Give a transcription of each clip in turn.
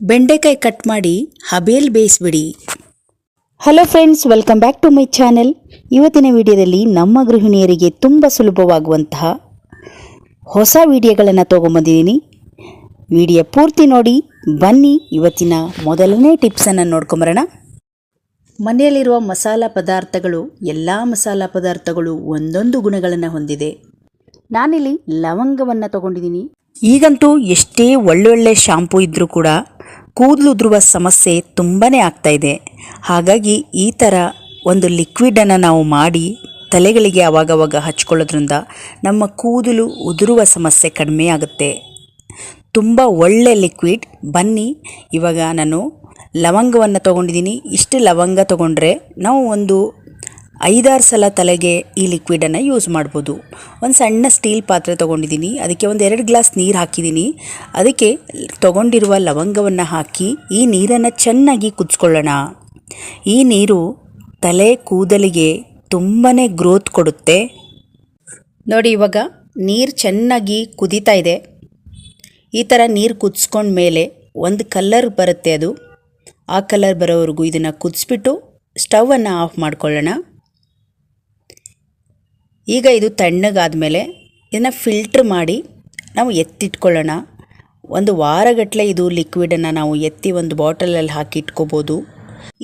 ಬೆಂಡೆಕಾಯಿ ಕಟ್ ಮಾಡಿ ಹಬೇಲ್ ಬೇಯಿಸ್ಬಿಡಿ. Hello friends welcome back to my channel ಇವತ್ತಿನ ವಿಡಿಯೋದಲ್ಲಿ ನಮ್ಮ ಗೃಹಿಣಿಯರಿಗೆ ತುಂಬ ಸುಲಭವಾಗುವಂತಹ ಹೊಸ ವಿಡಿಯೋಗಳನ್ನು ತೊಗೊಂಬಂದಿದ್ದೀನಿ. ವಿಡಿಯೋ ಪೂರ್ತಿ ನೋಡಿ ಬನ್ನಿ ಇವತ್ತಿನ ಮೊದಲನೇ ಟಿಪ್ಸನ್ನು ನೋಡ್ಕೊಂಬರೋಣ. ಮನೆಯಲ್ಲಿರುವ ಮಸಾಲ ಪದಾರ್ಥಗಳು ಎಲ್ಲ ಮಸಾಲ ಪದಾರ್ಥಗಳು ಒಂದೊಂದು ಗುಣಗಳನ್ನು ಹೊಂದಿದೆ. ನಾನಿಲ್ಲಿ ಲವಂಗವನ್ನು ತಗೊಂಡಿದ್ದೀನಿ. ಈಗಂತೂ ಎಷ್ಟೇ ಒಳ್ಳೊಳ್ಳೆ ಶಾಂಪೂ ಇದ್ದರೂ ಕೂಡ ಕೂದಲು ಉದುರುವ ಸಮಸ್ಯೆ ತುಂಬಾ ಆಗ್ತಾ ಇದೆ. ಹಾಗಾಗಿ ಈ ಥರ ಒಂದು ಲಿಕ್ವಿಡನ್ನು ನಾವು ಮಾಡಿ ತಲೆಗಳಿಗೆ ಅವಾಗವಾಗ ಹಚ್ಕೊಳ್ಳೋದ್ರಿಂದ ನಮ್ಮ ಕೂದಲು ಉದುರುವ ಸಮಸ್ಯೆ ಕಡಿಮೆ ಆಗುತ್ತೆ. ತುಂಬ ಒಳ್ಳೆ ಲಿಕ್ವಿಡ್ ಬನ್ನಿ, ಇವಾಗ ನಾನು ಲವಂಗವನ್ನು ತೊಗೊಂಡಿದ್ದೀನಿ. ಇಷ್ಟು ಲವಂಗ ತೊಗೊಂಡ್ರೆ ನಾವು ಒಂದು ಐದಾರು ಸಲ ತಲೆಗೆ ಈ ಲಿಕ್ವಿಡನ್ನು ಯೂಸ್ ಮಾಡ್ಬೋದು. ಒಂದು ಸಣ್ಣ ಸ್ಟೀಲ್ ಪಾತ್ರೆ ತೊಗೊಂಡಿದ್ದೀನಿ ಅದಕ್ಕೆ ಒಂದು ಎರಡು ಗ್ಲಾಸ್ ನೀರು ಹಾಕಿದ್ದೀನಿ ಅದಕ್ಕೆ ತೊಗೊಂಡಿರುವ ಲವಂಗವನ್ನು ಹಾಕಿ ಈ ನೀರನ್ನು ಚೆನ್ನಾಗಿ ಕುದಿಸ್ಕೊಳ್ಳೋಣ. ಈ ನೀರು ತಲೆ ಕೂದಲಿಗೆ ತುಂಬಾ ಗ್ರೋತ್ ಕೊಡುತ್ತೆ. ನೋಡಿ ಇವಾಗ ನೀರು ಚೆನ್ನಾಗಿ ಕುದೀತಾ ಇದೆ. ಈ ಥರ ನೀರು ಕುದಿಸ್ಕೊಂಡ ಮೇಲೆ ಒಂದು ಕಲರ್ ಬರುತ್ತೆ ಅದು. ಆ ಕಲರ್ ಬರೋವರೆಗೂ ಇದನ್ನು ಕುದಿಸ್ಬಿಟ್ಟು ಸ್ಟವನ್ನು ಆಫ್ ಮಾಡ್ಕೊಳ್ಳೋಣ. ಈಗ ಇದು ತಣ್ಣಗಾದಮೇಲೆ ಇದನ್ನು ಫಿಲ್ಟ್ರ್ ಮಾಡಿ ನಾವು ಎತ್ತಿಟ್ಕೊಳ್ಳೋಣ. ಒಂದು ವಾರಗಟ್ಟಲೆ ಇದು ಲಿಕ್ವಿಡನ್ನು ನಾವು ಎತ್ತಿ ಒಂದು ಬಾಟಲಲ್ಲಿ ಹಾಕಿ ಇಟ್ಕೋಬೋದು.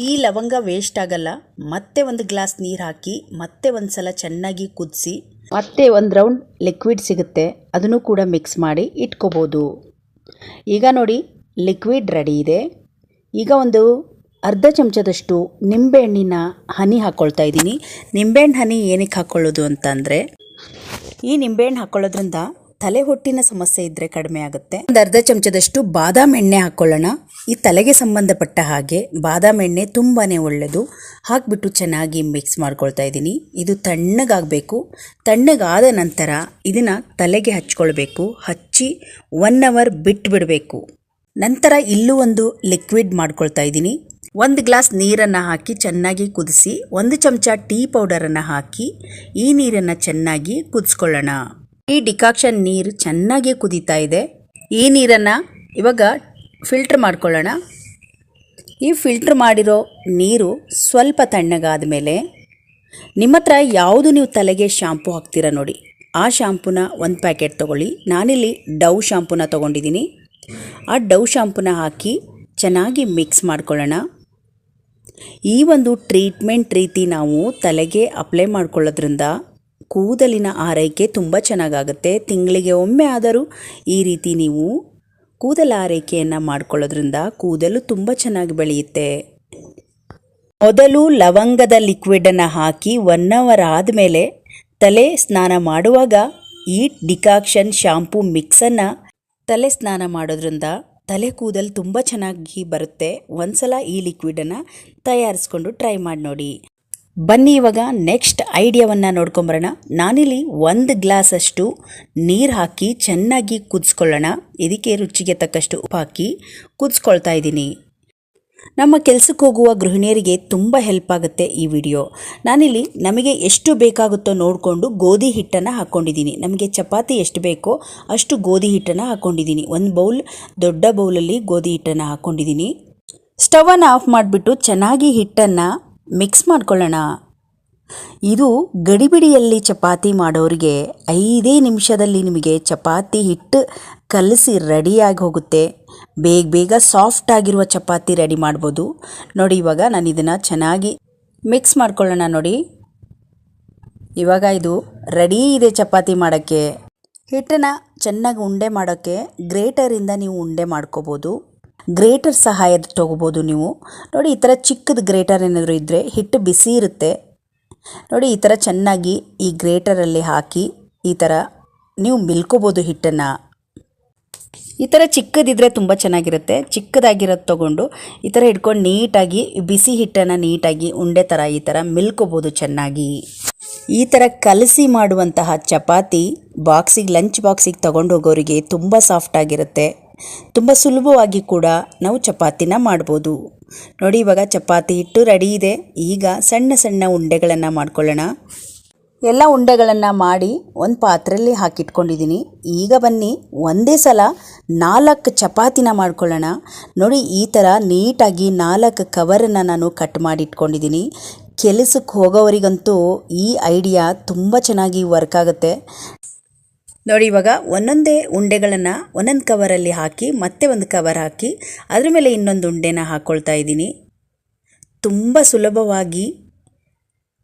ಈ ಲವಂಗ ವೇಸ್ಟ್ ಆಗಲ್ಲ. ಮತ್ತೆ ಒಂದು ಗ್ಲಾಸ್ ನೀರು ಹಾಕಿ, ಮತ್ತೆ ಒಂದು ಸಲ ಚೆನ್ನಾಗಿ ಕುದಿಸಿ, ಮತ್ತೆ ಒಂದು ರೌಂಡ್ ಲಿಕ್ವಿಡ್ ಸಿಗುತ್ತೆ. ಅದನ್ನು ಕೂಡ ಮಿಕ್ಸ್ ಮಾಡಿ ಇಟ್ಕೋಬೋದು. ಈಗ ನೋಡಿ ಲಿಕ್ವಿಡ್ ರೆಡಿ ಇದೆ. ಈಗ ಒಂದು ಅರ್ಧ ಚಮಚದಷ್ಟು ನಿಂಬೆಹಣ್ಣಿನ ಹನಿ ಹಾಕ್ಕೊಳ್ತಾ ಇದ್ದೀನಿ. ನಿಂಬೆಹಣ್ಣು ಹನಿ ಏನಕ್ಕೆ ಹಾಕ್ಕೊಳ್ಳೋದು ಅಂತಂದರೆ, ಈ ನಿಂಬೆಹಣ್ಣು ಹಾಕ್ಕೊಳ್ಳೋದ್ರಿಂದ ತಲೆ ಹೊಟ್ಟಿನ ಸಮಸ್ಯೆ ಇದ್ದರೆ ಕಡಿಮೆ ಆಗುತ್ತೆ. ಒಂದು ಅರ್ಧ ಚಮಚದಷ್ಟು ಬಾದಾಮ್ ಎಣ್ಣೆ ಹಾಕ್ಕೊಳ್ಳೋಣ ಈ ತಲೆಗೆ ಸಂಬಂಧಪಟ್ಟ ಹಾಗೆ ಬಾದಾಮ್ ಎಣ್ಣೆ ತುಂಬಾ ಒಳ್ಳೆಯದು ಹಾಕಿಬಿಟ್ಟು ಚೆನ್ನಾಗಿ ಮಿಕ್ಸ್ ಮಾಡ್ಕೊಳ್ತಾ ಇದ್ದೀನಿ. ಇದು ತಣ್ಣಗಾಗಬೇಕು. ತಣ್ಣಗಾದ ನಂತರ ಇದನ್ನು ತಲೆಗೆ ಹಚ್ಕೊಳ್ಬೇಕು. ಹಚ್ಚಿ ಒನ್ ಅವರ್ ಬಿಟ್ಟು ಬಿಡಬೇಕು ನಂತರ ಇಲ್ಲೂ ಒಂದು ಲಿಕ್ವಿಡ್ ಮಾಡ್ಕೊಳ್ತಾ ಇದ್ದೀನಿ. ಒಂದು ಗ್ಲಾಸ್ ನೀರನ್ನು ಹಾಕಿ ಚೆನ್ನಾಗಿ ಕುದಿಸಿ, ಒಂದು ಚಮಚ ಟೀ ಪೌಡರನ್ನು ಹಾಕಿ ಈ ನೀರನ್ನು ಚೆನ್ನಾಗಿ ಕುದಿಸ್ಕೊಳ್ಳೋಣ. ಈ ಡಿಕಾಕ್ಷನ್ ನೀರು ಚೆನ್ನಾಗಿ ಕುದೀತಾ ಇದೆ. ಈ ನೀರನ್ನು ಇವಾಗ ಫಿಲ್ಟ್ರ್ ಮಾಡ್ಕೊಳ್ಳೋಣ. ಈ ಫಿಲ್ಟ್ರ್ ಮಾಡಿರೋ ನೀರು ಸ್ವಲ್ಪ ತಣ್ಣಗಾದ ಮೇಲೆ ನಿಮ್ಮ ಹತ್ರ ಯಾವುದು ನೀವು ತಲೆಗೆ ಶಾಂಪು ಹಾಕ್ತೀರಾ ನೋಡಿ. ಆ ಶಾಂಪೂನ ಒಂದು ಪ್ಯಾಕೆಟ್ ತೊಗೊಳ್ಳಿ. ನಾನಿಲ್ಲಿ ಡವ್ ಶಾಂಪೂನ ತೊಗೊಂಡಿದ್ದೀನಿ. ಆ ಡವ್ ಶಾಂಪೂನ ಹಾಕಿ ಚೆನ್ನಾಗಿ ಮಿಕ್ಸ್ ಮಾಡ್ಕೊಳ್ಳೋಣ. ಈ ಒಂದು ಟ್ರೀಟ್ಮೆಂಟ್ ರೀತಿ ನಾವು ತಲೆಗೆ ಅಪ್ಲೈ ಮಾಡ್ಕೊಳ್ಳೋದ್ರಿಂದ ಕೂದಲಿನ ಆರೈಕೆ ತುಂಬ ಚೆನ್ನಾಗಾಗುತ್ತೆ. ತಿಂಗಳಿಗೆ ಒಮ್ಮೆ ಆದರೂ ಈ ರೀತಿ ನೀವು ಕೂದಲ ಆರೈಕೆಯನ್ನು ಮಾಡ್ಕೊಳ್ಳೋದ್ರಿಂದ ಕೂದಲು ತುಂಬ ಚೆನ್ನಾಗಿ ಬೆಳೆಯುತ್ತೆ. ಮೊದಲು ಲವಂಗದ ಲಿಕ್ವಿಡನ್ನು ಹಾಕಿ ಒನ್ ಅವರ್ ಆದಮೇಲೆ ತಲೆ ಸ್ನಾನ ಮಾಡುವಾಗ ಈ ಡಿಕಾಕ್ಷನ್ ಶಾಂಪೂ ಮಿಕ್ಸನ್ನು ತಲೆ ಸ್ನಾನ ಮಾಡೋದ್ರಿಂದ ತಲೆ ಕೂದಲು ತುಂಬ ಚೆನ್ನಾಗಿ ಬರುತ್ತೆ. ಒಂದ್ಸಲ ಈ ಲಿಕ್ವಿಡನ್ನು ತಯಾರಿಸ್ಕೊಂಡು ಟ್ರೈ ಮಾಡಿ ನೋಡಿ. ಬನ್ನಿ ಇವಾಗ ನೆಕ್ಸ್ಟ್ ಐಡಿಯಾವನ್ನು ನೋಡ್ಕೊಂಬರೋಣ. ನಾನಿಲ್ಲಿ ಒಂದು ಗ್ಲಾಸಷ್ಟು ನೀರು ಹಾಕಿ ಚೆನ್ನಾಗಿ ಕುದಿಸ್ಕೊಳ್ಳೋಣ. ಇದಕ್ಕೆ ರುಚಿಗೆ ತಕ್ಕಷ್ಟು ಉಪ್ಪು ಹಾಕಿ ಕುದಿಸ್ಕೊಳ್ತಾ ಇದ್ದೀನಿ. ನಮ್ಮ ಕೆಲಸಕ್ಕೆ ಹೋಗುವ ಗೃಹಿಣಿಯರಿಗೆ ತುಂಬ ಹೆಲ್ಪ್ ಆಗುತ್ತೆ ಈ ವಿಡಿಯೋ ನಾನಿಲ್ಲಿ ನಮಗೆ ಎಷ್ಟು ಬೇಕಾಗುತ್ತೋ ನೋಡಿಕೊಂಡು ಗೋಧಿ ಹಿಟ್ಟನ್ನು ಹಾಕ್ಕೊಂಡಿದ್ದೀನಿ ನಮಗೆ ಚಪಾತಿ ಎಷ್ಟು ಬೇಕೋ ಅಷ್ಟು ಗೋಧಿ ಹಿಟ್ಟನ್ನು ಹಾಕ್ಕೊಂಡಿದ್ದೀನಿ ಒಂದು ಬೌಲ್ ದೊಡ್ಡ ಬೌಲಲ್ಲಿ ಗೋಧಿ ಹಿಟ್ಟನ್ನು ಹಾಕ್ಕೊಂಡಿದ್ದೀನಿ ಸ್ಟವನ್ನು ಆಫ್ ಮಾಡಿಬಿಟ್ಟು ಚೆನ್ನಾಗಿ ಹಿಟ್ಟನ್ನು ಮಿಕ್ಸ್ ಮಾಡ್ಕೊಳ್ಳೋಣ. ಇದು ಗಡಿಬಿಡಿಯಲ್ಲಿ ಚಪಾತಿ ಮಾಡೋರಿಗೆ ಐದೇ ನಿಮಿಷದಲ್ಲಿ ನಿಮಗೆ ಚಪಾತಿ ಹಿಟ್ಟು ಕಲಸಿ ರೆಡಿಯಾಗಿ ಹೋಗುತ್ತೆ. ಬೇಗ ಬೇಗ ಸಾಫ್ಟ್ ಆಗಿರುವ ಚಪಾತಿ ರೆಡಿ ಮಾಡ್ಬೋದು. ನೋಡಿ, ಇವಾಗ ನಾನು ಇದನ್ನು ಚೆನ್ನಾಗಿ ಮಿಕ್ಸ್ ಮಾಡ್ಕೊಳ್ಳೋಣ ನೋಡಿ. ಇವಾಗ ಇದು ರೆಡಿ ಇದೆ ಚಪಾತಿ ಮಾಡೋಕ್ಕೆ. ಹಿಟ್ಟನ್ನು ಚೆನ್ನಾಗಿ ಉಂಡೆ ಮಾಡೋಕ್ಕೆ ಗ್ರೇಟರಿಂದ ನೀವು ಉಂಡೆ ಮಾಡ್ಕೋಬೋದು. ಗ್ರೇಟರ್ ಸಹಾಯದ ತೊಗೋಬೋದು ನೀವು. ನೋಡಿ, ಈ ಥರ ಚಿಕ್ಕದು ಗ್ರೇಟರ್ ಏನಾದರೂ ಇದ್ದರೆ ಹಿಟ್ಟು ಬಿಸಿ ಇರುತ್ತೆ. ನೋಡಿ, ಈ ಥರ ಚೆನ್ನಾಗಿ ಈ ಗ್ರೇಟರಲ್ಲಿ ಹಾಕಿ ಈ ಥರ ನೀವು ಮಿಲ್ಕೋಬೋದು ಹಿಟ್ಟನ್ನು. ಈ ಥರ ಚಿಕ್ಕದಿದ್ದರೆ ತುಂಬ ಚೆನ್ನಾಗಿರುತ್ತೆ. ಚಿಕ್ಕದಾಗಿರೋದು ತೊಗೊಂಡು ಈ ಥರ ಹಿಡ್ಕೊಂಡು ನೀಟಾಗಿ ಬಿಸಿ ಹಿಟ್ಟನ್ನು ನೀಟಾಗಿ ಉಂಡೆ ಥರ ಈ ಥರ ಮಿಲ್ಕೋಬೋದು ಚೆನ್ನಾಗಿ. ಈ ಥರ ಕಲಸಿ ಮಾಡುವಂತಹ ಚಪಾತಿ ಬಾಕ್ಸಿಗೆ, ಲಂಚ್ ಬಾಕ್ಸಿಗೆ ತೊಗೊಂಡು ಹೋಗೋರಿಗೆ ತುಂಬ ಸಾಫ್ಟ್ ಆಗಿರುತ್ತೆ. ತುಂಬ ಸುಲಭವಾಗಿ ಕೂಡ ನಾವು ಚಪಾತಿನ ಮಾಡ್ಬೋದು. ನೋಡಿ ಇವಾಗ ಚಪಾತಿ ಹಿಟ್ಟು ರೆಡಿ ಇದೆ. ಈಗ ಸಣ್ಣ ಸಣ್ಣ ಉಂಡೆಗಳನ್ನು ಮಾಡ್ಕೊಳ್ಳೋಣ. ಎಲ್ಲ ಉಂಡೆಗಳನ್ನು ಮಾಡಿ ಒಂದು ಪಾತ್ರೆಯಲ್ಲಿ ಹಾಕಿಟ್ಕೊಂಡಿದ್ದೀನಿ ಈಗ ಬನ್ನಿ, ಒಂದೇ ಸಲ ನಾಲ್ಕು ಚಪಾತಿನ ಮಾಡ್ಕೊಳ್ಳೋಣ. ನೋಡಿ, ಈ ಥರ ನೀಟಾಗಿ ನಾಲ್ಕು ಕವರನ್ನು ನಾನು ಕಟ್ ಮಾಡಿ ಇಟ್ಕೊಂಡಿದ್ದೀನಿ ಕೆಲಸಕ್ಕೆ ಹೋಗೋವರಿಗಂತೂ ಈ ಐಡಿಯಾ ತುಂಬ ಚೆನ್ನಾಗಿ ವರ್ಕ್ ಆಗುತ್ತೆ. ನೋಡಿ, ಇವಾಗ ಒಂದೊಂದೇ ಉಂಡೆಗಳನ್ನು ಒಂದೊಂದು ಕವರಲ್ಲಿ ಹಾಕಿ, ಮತ್ತೆ ಒಂದು ಕವರ್ ಹಾಕಿ, ಅದ್ರ ಮೇಲೆ ಇನ್ನೊಂದು ಉಂಡೆನ ಹಾಕ್ಕೊಳ್ತಾ ಇದ್ದೀನಿ ತುಂಬ ಸುಲಭವಾಗಿ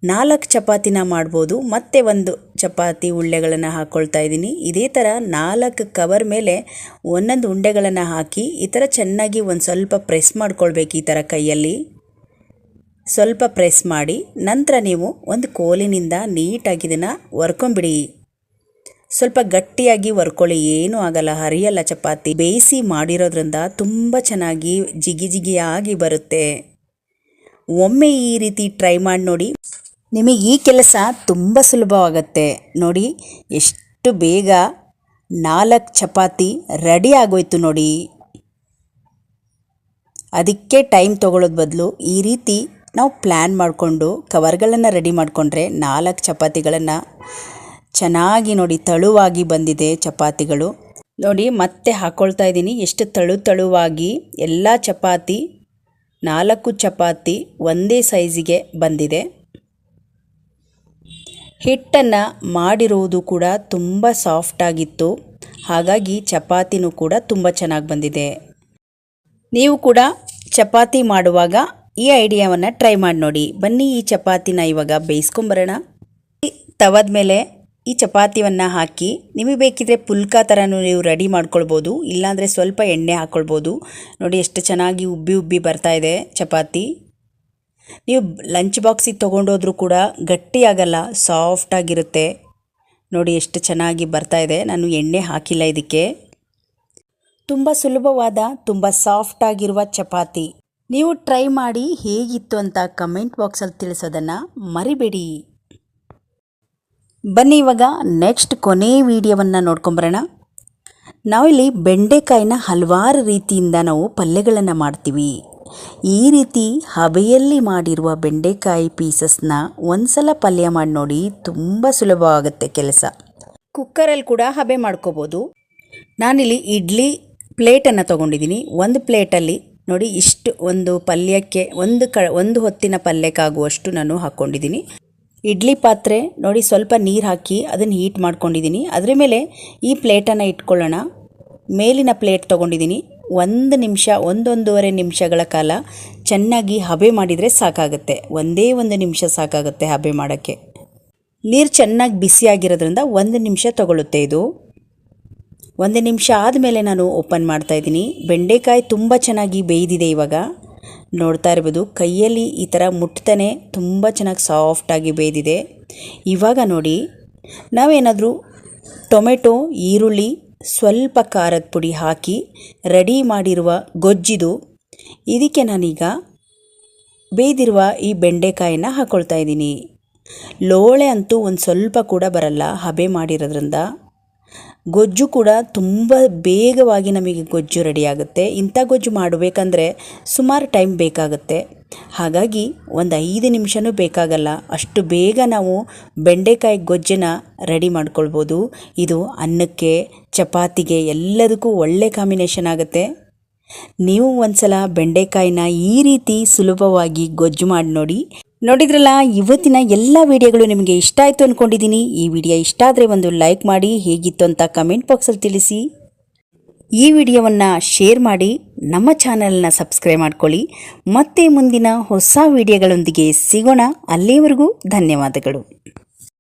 ನಾಲ್ಕು ಚಪಾತಿನ ಮಾಡ್ಬೋದು, ಮತ್ತೆ ಒಂದು ಚಪಾತಿ ಉಳ್ಳೆಗಳನ್ನು ಹಾಕ್ಕೊಳ್ತಾ ಇದ್ದೀನಿ. ಇದೇ ಥರ ನಾಲ್ಕು ಕವರ್ ಮೇಲೆ ಒಂದೊಂದು ಉಂಡೆಗಳನ್ನು ಹಾಕಿ, ಈ ಥರ ಚೆನ್ನಾಗಿ ಒಂದು ಸ್ವಲ್ಪ ಪ್ರೆಸ್ ಮಾಡ್ಕೊಳ್ಬೇಕು ಈ ಥರ ಕೈಯಲ್ಲಿ. ಸ್ವಲ್ಪ ಪ್ರೆಸ್ ಮಾಡಿ, ನಂತರ ನೀವು ಒಂದು ಕೋಲಿನಿಂದ ನೀಟಾಗಿ ಇದನ್ನು ಒರ್ಕೊಂಬಿಡಿ ಸ್ವಲ್ಪ ಗಟ್ಟಿಯಾಗಿ ವರ್ಕೊಳ್ಳಿ, ಏನೂ ಆಗಲ್ಲ, ಹರಿಯಲ್ಲ ಚಪಾತಿ. ಬೇಯಿಸಿ ಮಾಡಿರೋದ್ರಿಂದ ತುಂಬ ಚೆನ್ನಾಗಿ ಜಿಗಿ ಜಿಗಿಯಾಗಿ ಬರುತ್ತೆ. ಒಮ್ಮೆ ಈ ರೀತಿ ಟ್ರೈ ಮಾಡಿ ನೋಡಿ. ನಿಮಗೆ ಈ ಕೆಲಸ ತುಂಬ ಸುಲಭವಾಗತ್ತೆ. ನೋಡಿ, ಎಷ್ಟು ಬೇಗ ನಾಲ್ಕು ಚಪಾತಿ ರೆಡಿ ಆಗೋಯ್ತು ನೋಡಿ. ಅದಕ್ಕೆ ಟೈಮ್ ತೊಗೊಳ್ಳೋದು ಬದಲು ಈ ರೀತಿ ನಾವು ಪ್ಲ್ಯಾನ್ ಮಾಡಿಕೊಂಡು ಕವರ್ಗಳನ್ನು ರೆಡಿ ಮಾಡಿಕೊಂಡ್ರೆ ನಾಲ್ಕು ಚಪಾತಿಗಳನ್ನು ಚೆನ್ನಾಗಿ ನೋಡಿ ತಳುವಾಗಿ ಬಂದಿದೆ ಚಪಾತಿಗಳು. ನೋಡಿ, ಮತ್ತೆ ಹಾಕ್ಕೊಳ್ತಾ ಇದ್ದೀನಿ. ಎಷ್ಟು ತಳು ತಳುವಾಗಿ ಎಲ್ಲ ಚಪಾತಿ ನಾಲ್ಕು ಚಪಾತಿ ಒಂದೇ ಸೈಜಿಗೆ ಬಂದಿದೆ. ಹಿಟ್ಟನ್ನು ಮಾಡಿರುವುದು ಕೂಡ ತುಂಬ ಸಾಫ್ಟಾಗಿತ್ತು ಹಾಗಾಗಿ ಚಪಾತಿನೂ ಕೂಡ ತುಂಬ ಚೆನ್ನಾಗಿ ಬಂದಿದೆ. ನೀವು ಕೂಡ ಚಪಾತಿ ಮಾಡುವಾಗ ಈ ಐಡಿಯಾವನ್ನು ಟ್ರೈ ಮಾಡಿ ನೋಡಿ. ಬನ್ನಿ ಈ ಚಪಾತಿನ ಇವಾಗ ಬೇಯಿಸ್ಕೊಂಬರೋಣ. ತವದ ಮೇಲೆ ಈ ಚಪಾತಿಯನ್ನು ಹಾಕಿ ನಿಮಗೆ ಬೇಕಿದ್ರೆ ಪುಲ್ಕ ಥರನೂ ನೀವು ರೆಡಿ ಮಾಡ್ಕೊಳ್ಬೋದು, ಇಲ್ಲಾಂದರೆ ಸ್ವಲ್ಪ ಎಣ್ಣೆ ಹಾಕ್ಕೊಳ್ಬೋದು ನೋಡಿ ಎಷ್ಟು ಚೆನ್ನಾಗಿ ಉಬ್ಬಿ ಉಬ್ಬಿ ಬರ್ತಾ ಇದೆ ಚಪಾತಿ. ನೀವು ಲಂಚ್ ಬಾಕ್ಸಿಗೆ ತೊಗೊಂಡೋದ್ರೂ ಕೂಡ ಗಟ್ಟಿಯಾಗಲ್ಲ ಸಾಫ್ಟಾಗಿರುತ್ತೆ ನೋಡಿ ಎಷ್ಟು ಚೆನ್ನಾಗಿ ಬರ್ತಾ ಇದೆ. ನಾನು ಎಣ್ಣೆ ಹಾಕಿಲ್ಲ ಇದಕ್ಕೆ. ತುಂಬ ಸುಲಭವಾದ, ತುಂಬ ಸಾಫ್ಟಾಗಿರುವ ಚಪಾತಿ. ನೀವು ಟ್ರೈ ಮಾಡಿ ಹೇಗಿತ್ತು ಅಂತ ಕಮೆಂಟ್ ಬಾಕ್ಸಲ್ಲಿ ತಿಳಿಸೋದನ್ನು ಮರಿಬೇಡಿ. ಬನ್ನಿ ಇವಾಗ ನೆಕ್ಸ್ಟ್ ಕೊನೆ ವಿಡಿಯೋವನ್ನು ನೋಡ್ಕೊಂಬರೋಣ. ನಾವಿಲ್ಲಿ ಬೆಂಡೆಕಾಯಿನ ಹಲವಾರು ರೀತಿಯಿಂದ ನಾವು ಪಲ್ಯಗಳನ್ನು ಮಾಡ್ತೀವಿ. ಈ ರೀತಿ ಹಬೆಯಲ್ಲಿ ಮಾಡಿರುವ ಬೆಂಡೆಕಾಯಿ ಪೀಸಸ್ನ ಒಂದ್ಸಲ ಪಲ್ಯ ಮಾಡಿ ನೋಡಿ ತುಂಬ ಸುಲಭವಾಗುತ್ತೆ ಕೆಲಸ. ಕುಕ್ಕರಲ್ಲಿ ಕೂಡ ಹಬೆ ಮಾಡ್ಕೋಬೋದು. ನಾನಿಲ್ಲಿ ಇಡ್ಲಿ ಪ್ಲೇಟನ್ನು ತೊಗೊಂಡಿದ್ದೀನಿ. ಒಂದು ಪ್ಲೇಟಲ್ಲಿ ನೋಡಿ ಇಷ್ಟು ಒಂದು ಪಲ್ಯಕ್ಕೆ ಒಂದು ಕ, ಒಂದು ಹೊತ್ತಿನ ಪಲ್ಯಕ್ಕಾಗುವಷ್ಟು ನಾನು ಹಾಕ್ಕೊಂಡಿದ್ದೀನಿ ಇಡ್ಲಿ ಪಾತ್ರೆ ನೋಡಿ ಸ್ವಲ್ಪ ನೀರು ಹಾಕಿ ಅದನ್ನು ಹೀಟ್ ಮಾಡ್ಕೊಂಡಿದ್ದೀನಿ. ಅದರ ಮೇಲೆ ಈ ಪ್ಲೇಟನ್ನು ಇಟ್ಕೊಳ್ಳೋಣ. ಮೇಲಿನ ಪ್ಲೇಟ್ ತೊಗೊಂಡಿದ್ದೀನಿ. ಒಂದು ನಿಮಿಷ, ಒಂದೊಂದೂವರೆ ನಿಮಿಷಗಳ ಕಾಲ ಚೆನ್ನಾಗಿ ಹಬೆ ಮಾಡಿದರೆ ಸಾಕಾಗುತ್ತೆ. ಒಂದೇ ಒಂದು ನಿಮಿಷ ಸಾಕಾಗುತ್ತೆ ಹಬೆ ಮಾಡೋಕ್ಕೆ. ನೀರು ಚೆನ್ನಾಗಿ ಬಿಸಿಯಾಗಿರೋದ್ರಿಂದ ಒಂದು ನಿಮಿಷ ತಗೊಳ್ಳುತ್ತೆ ಇದು. ಒಂದು ನಿಮಿಷ ಆದಮೇಲೆ ನಾನು ಓಪನ್ ಮಾಡ್ತಾ ಇದ್ದೀನಿ. ಬೆಂಡೆಕಾಯಿ ತುಂಬ ಚೆನ್ನಾಗಿ ಬೇಯ್ದಿದೆ ಇವಾಗ. ನೋಡ್ತಾ ಇರ್ಬೋದು, ಕೈಯಲ್ಲಿ ಈ ಥರ ಮುಟ್ತಾನೆ ತುಂಬ ಚೆನ್ನಾಗಿ ಸಾಫ್ಟಾಗಿ ಬೇಯ್ದಿದೆ. ಇವಾಗ ನೋಡಿ, ನಾವೇನಾದರೂ ಟೊಮೆಟೊ, ಈರುಳ್ಳಿ ಸ್ವಲ್ಪ ಖಾರದ ಪುಡಿ ಹಾಕಿ ರೆಡಿ ಮಾಡಿರುವ ಗೊಜ್ಜಿದು, ಇದಕ್ಕೆ ನಾನೀಗ ಬೇಯ್ದಿರುವ ಈ ಬೆಂಡೆಕಾಯಿನ ಹಾಕ್ಕೊಳ್ತಾ ಇದ್ದೀನಿ. ಲೋಳೆ ಅಂತೂ ಒಂದು ಸ್ವಲ್ಪ ಕೂಡ ಬರಲ್ಲ, ಹಬೆ ಮಾಡಿರೋದ್ರಿಂದ. ಗೊಜ್ಜು ಕೂಡ ತುಂಬ ಬೇಗವಾಗಿ ನಮಗೆ ಗೊಜ್ಜು ರೆಡಿಯಾಗುತ್ತೆ ಇಂಥ ಗೊಜ್ಜು ಮಾಡಬೇಕಂದ್ರೆ ಸುಮಾರು ಟೈಮ್ ಬೇಕಾಗುತ್ತೆ. ಹಾಗಾಗಿ ಒಂದು ಐದು ನಿಮಿಷನೂ ಬೇಕಾಗಲ್ಲ. ಅಷ್ಟು ಬೇಗ ನಾವು ಬೆಂಡೆಕಾಯಿ ಗೊಜ್ಜನ್ನ ರೆಡಿ ಮಾಡ್ಕೊಳ್ಬೋದು. ಇದು ಅನ್ನಕ್ಕೆ, ಚಪಾತಿಗೆ ಎಲ್ಲದಕ್ಕೂ ಒಳ್ಳೆ ಕಾಂಬಿನೇಷನ್ ಆಗುತ್ತೆ. ನೀವು ಒಂದ್ಸಲ ಬೆಂಡೆಕಾಯಿನ ಈ ರೀತಿ ಸುಲಭವಾಗಿ ಗೊಜ್ಜು ಮಾಡಿ ನೋಡಿ. ನೋಡಿದ್ರಲ್ಲ, ಇವತ್ತಿನ ಎಲ್ಲ ವಿಡಿಯೋಗಳು ನಿಮಗೆ ಇಷ್ಟ ಆಯಿತು ಅಂದ್ಕೊಂಡಿದ್ದೀನಿ ಈ ವಿಡಿಯೋ ಇಷ್ಟ ಆದರೆ ಒಂದು ಲೈಕ್ ಮಾಡಿ, ಹೇಗಿತ್ತು ಅಂತ ಕಮೆಂಟ್ ಬಾಕ್ಸಲ್ಲಿ ತಿಳಿಸಿ. ಈ ವಿಡಿಯೋವನ್ನು ಶೇರ್ ಮಾಡಿ, ನಮ್ಮ ಚಾನಲನ್ನ ಸಬ್ಸ್ಕ್ರೈಬ್ ಮಾಡ್ಕೊಳ್ಳಿ. ಮತ್ತೆ ಮುಂದಿನ ಹೊಸ ವಿಡಿಯೋಗಳೊಂದಿಗೆ ಸಿಗೋಣ. ಅಲ್ಲಿವರೆಗೂ ಧನ್ಯವಾದಗಳು.